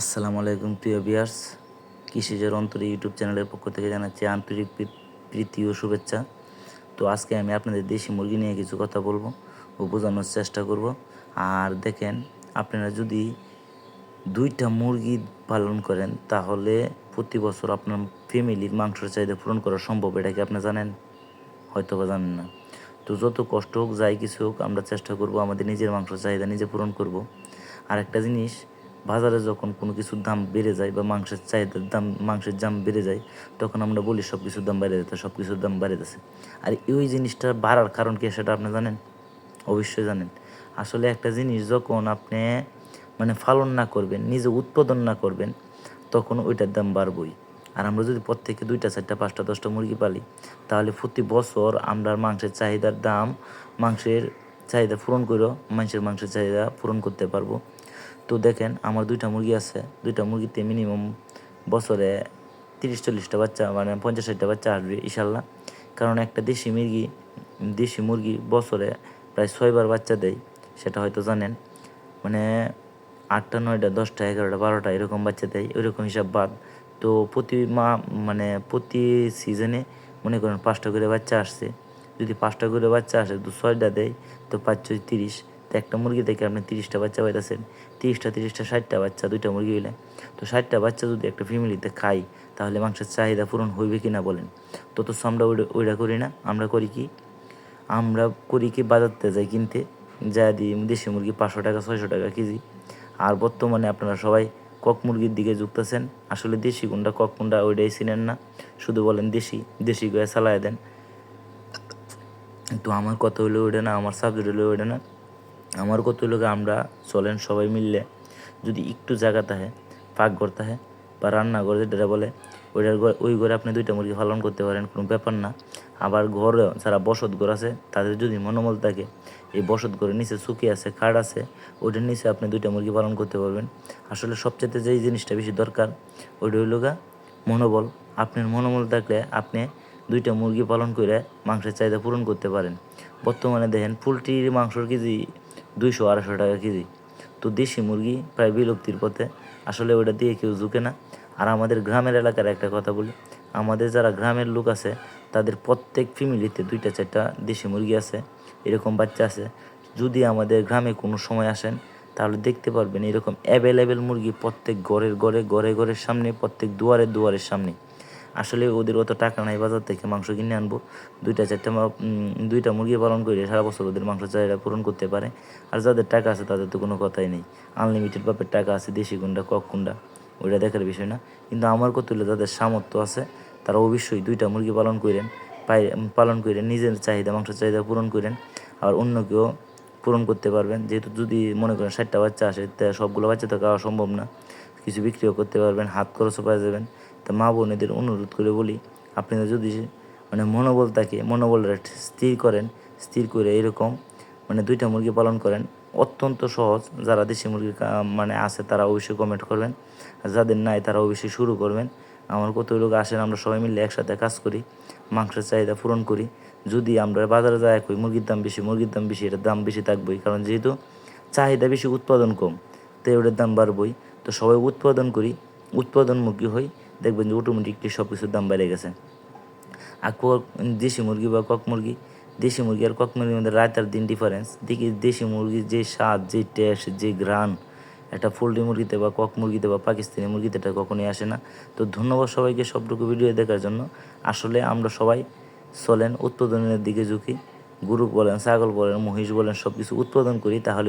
আসসালামু আলাইকুম, প্রিয় বিয়ার্স কৃষিজের অন্তর ইউটিউব চ্যানেলের পক্ষ থেকে জানাচ্ছি আন্তরিক প্রীতি ও শুভেচ্ছা। তো আজকে আমি আপনাদের দেশি মুরগি নিয়ে কিছু কথা বলব ও বোঝানোর চেষ্টা করব। আর দেখেন, আপনারা যদি দুইটা মুরগি পালন করেন, তাহলে প্রতি বছর আপনার ফ্যামিলির মাংসের চাহিদা পূরণ করা সম্ভব, এটা কি আপনি জানেন? হয়তো বা জানেন না। তো যত কষ্ট হোক, যাই কিছু হোক, আমরা চেষ্টা করব আমাদের নিজের মাংসের চাহিদা নিজে পূরণ করব। আর একটা জিনিস বাজারে যখন কোনো কিছুর দাম বেড়ে যায় বা মাংসের চাহিদার দাম, মাংসের দাম বেড়ে যায়, তখন আমরা বলি সব কিছুর দাম বেড়ে যেতে সব কিছুর দাম বেড়ে যাচ্ছে। আর ওই জিনিসটা বাড়ার কারণ কি সেটা আপনি জানেন? অবশ্যই জানেন। আসলে একটা জিনিস যখন আপনি মানে পালন না করবেন, নিজে উৎপাদন না করবেন, তখন ওইটার দাম বাড়বই। আর আমরা যদি প্রত্যেকে দুইটা, চারটা, পাঁচটা, দশটা মুরগি পালি, তাহলে প্রতি বছর আমরা মাংসের চাহিদার দাম, মাংসের চাহিদা পূরণ করেও মানুষের মাংসের চাহিদা পূরণ করতে পারব। তো দেখেন, আমার দুইটা মুরগি আছে। দুইটা মুরগিতে মিনিমাম বছরে তিরিশ চল্লিশটা বাচ্চা মানে পঞ্চাশ ষাটটা বাচ্চা আসবে ইশাল্লাহ কারণ একটা দেশি মুরগি দেশি মুরগি বছরে প্রায় ছয়বার বাচ্চা দেয়, সেটা হয়তো জানেন। মানে আটটা, নয়টা, দশটা, এগারোটা, বারোটা এরকম বাচ্চা দেয়, ওইরকম হিসাব বাদ। তো প্রতি মা মানে প্রতি সিজনে মনে করেন পাঁচটা করে বাচ্চা আসছে। যদি পাঁচটা করে বাচ্চা আসে, তো ছয়টা দেয়, তো পাঁচ ছয় তিরিশ। তো একটা মুরগি থেকে আপনি তিরিশটা বাচ্চা পাইতেছেন। তিরিশটা তিরিশটা, ষাটটা বাচ্চা, দুইটা মুরগি হইলে। তো ষাটটা বাচ্চা যদি একটা ফ্যামিলিতে খাই, তাহলে মাংসের চাহিদা পূরণ হইবে কি না বলেন? তো তো আমরা ওইটা ওইটা করি না। আমরা করি কি? আমরা করি কি বাজারতে যাই কিনতে। যা দিই, দেশি মুরগি পাঁচশো টাকা, ছয়শো টাকা কেজি। আর বর্তমানে আপনারা সবাই কক মুরগির দিকে যুক্তাছেন আসলে দেশি কোনটা কক কোনটা ওইটাই চিনেন না। শুধু বলেন দেশি দেশি গয়ে চালায় দেন। তো আমার কথা হলো ওইটা না, আমার সাবজেক্ট হলো ওইটা না। আমার কত গিয়ে আমরা চলেন সবাই মিললে, যদি একটু জায়গা থাকে পাকঘর থাকে বা রান্নাঘর যেটা বলে, ওইটার ঘর, ওই ঘরে আপনি দুইটা মুরগি পালন করতে পারেন, কোনো ব্যাপার না। আবার ঘরে যারা বসত ঘর আছে, তাদের যদি মনোবল থাকে, এই বসত ঘরের নিচে চুকি আছে, খাট আছে, ওইটার নিচে আপনি দুইটা মুরগি পালন করতে পারবেন। আসলে সবচেয়ে যেই জিনিসটা বেশি দরকার, ওইটা হইল গা মনোবল। আপনার মনোবল থাকলে আপনি দুইটা মুরগি পালন করে মাংসের চাহিদা পূরণ করতে পারেন। বর্তমানে দেখেন পোলট্রির মাংসর কেজি দুইশো আড়াইশো টাকা কেজি। তো দেশি মুরগি প্রায় বিলুপ্তির পথে। আসলে ওটা দিয়ে কেউ ঝুঁকে না। আর আমাদের গ্রামের এলাকার একটা কথা বলি। আমাদের যারা গ্রামের লোক আছে, তাদের প্রত্যেক ফ্যামিলিতে দুইটা চারটা দেশি মুরগি আছে। এরকম বাচ্চা আছে। যদি আমাদের গ্রামে কোনো সময় আসেন, তাহলে দেখতে পারবেন এরকম অ্যাভেলেবেল মুরগি প্রত্যেক ঘরের ঘরে ঘরে ঘরের সামনে, প্রত্যেক দুয়ারের দুয়ারের সামনে। আসলে ওদের অত টাকা নাই বাজার থেকে মাংস কিনে আনব। দুইটা, চারটা দুইটা মুরগি পালন করে সারা বছর ওদের মাংস চাহিদা পূরণ করতে পারে। আর যাদের টাকা আছে তাদের তো কোনো কথাই নেই। আনলিমিটেড বাপের টাকা আছে, দেশি কুন্ডা কক কুন্ডা ওইটা দেখার বিষয় না। কিন্তু আমার হলে যাদের সামর্থ্য আছে, তারা অবশ্যই দুইটা মুরগি পালন করেন পালন করে নিজের চাহিদা, মাংসের চাহিদা পূরণ করেন আর অন্যকেও পূরণ করতে পারবেন। যেহেতু যদি মনে করেন ষাটটা বাচ্চা আসে সবগুলো বাচ্চা তো খাওয়া সম্ভব না। কিছু বিক্রিও করতে পারবেন, হাত খরচও পাওয়া যাবেন। তা মা বোনেদের অনুরোধ করে বলি, আপনারা যদি মানে মনোবল থাকে, মনোবলটা স্থির করেন, স্থির করে এরকম মানে দুইটা মুরগি পালন করেন। অত্যন্ত সহজ, যারা দেশি মুরগি মানে আছে তারা অবশ্যই কমেন্ট করবেন। আর যাদের নাই তারা অবশ্যই শুরু করবেন। আমার কত লোক আসেন, আমরা সবাই মিলে একসাথে কাজ করি, মাংসের চাহিদা পূরণ করি। যদি আমরা বাজারে যাই কই মুরগির দাম বেশি, মুরগির দাম বেশি, এটার দাম বেশি থাকবেই। কারণ যেহেতু চাহিদা বেশি, উৎপাদন কম তাই ওটার দাম বাড়বই। তো সবাই উৎপাদন করি উৎপাদনমুখী হই। দেখবেন যে অটোমেটিকলি সব কিছুর দাম বেড়ে গেছে। আর কক, দেশি মুরগি বা কক মুরগি, দেশি মুরগি আর কক মুরগির মধ্যে রাত আর দিন ডিফারেন্স দেখি দেশি মুরগির যে স্বাদ, যে টেস্ট যে ঘ্রাণ, একটা পোলট্রি মুরগিতে বা কক মুরগিতে বা পাকিস্তানি মুরগিতে এটা কখনোই আসে না। তো ধন্যবাদ সবাইকে সবটুকু ভিডিও দেখার জন্য। আসলে আমরা সবাই চলেন উৎপাদনের দিকে ঝুঁকি। গরু বলেন, ছাগল বলেন, মহিষ বলেন সব কিছু উৎপাদন করি, তাহলে